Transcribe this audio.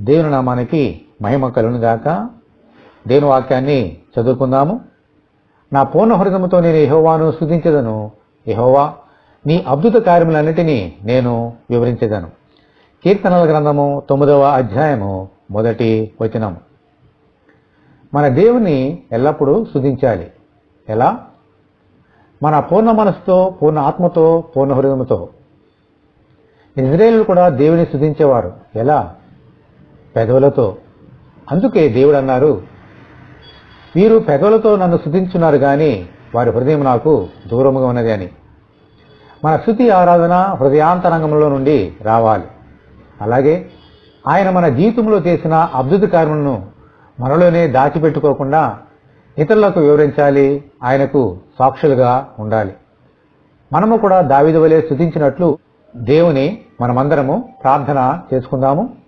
దేవుని నామానికి మహిమ కలును గాక. దేవుని వాక్యాన్ని చదువుకుందాము. నా పూర్ణ హృదయముతో నేను యెహోవాను స్తుతించదను. యహోవా నీ అద్భుత కార్యములన్నిటినీ నేను వివరించదను. కీర్తనల గ్రంథము తొమ్మిదవ అధ్యాయము మొదటి వచనం మన దేవుని ఎల్లప్పుడూ స్తుతించాలి. ఎలా? మన పూర్ణ మనసుతో పూర్ణ ఆత్మతో పూర్ణ హృదయముతో. ఇజ్రాయేల్ కూడా దేవుని స్తుతించేవారు. ఎలా? పెదవులతో. అందుకే దేవుడు అన్నారు వీరు పెదవులతో నన్ను స్తుతించున్నారు కానీ వారి హృదయం నాకు దూరముగా ఉన్నది అని. మన స్థుతి ఆరాధన హృదయాంతరంగంలో నుండి రావాలి. అలాగే ఆయన మన జీవితంలో చేసిన అద్భుత కార్యములను మనలోనే దాచిపెట్టుకోకుండా ఇతరులకు వివరించాలి ఆయనకు సాక్షులుగా ఉండాలి. మనము కూడా దావిద వలె స్థుతించినట్లు దేవుని మనమందరము ప్రార్థన చేసుకుందాము.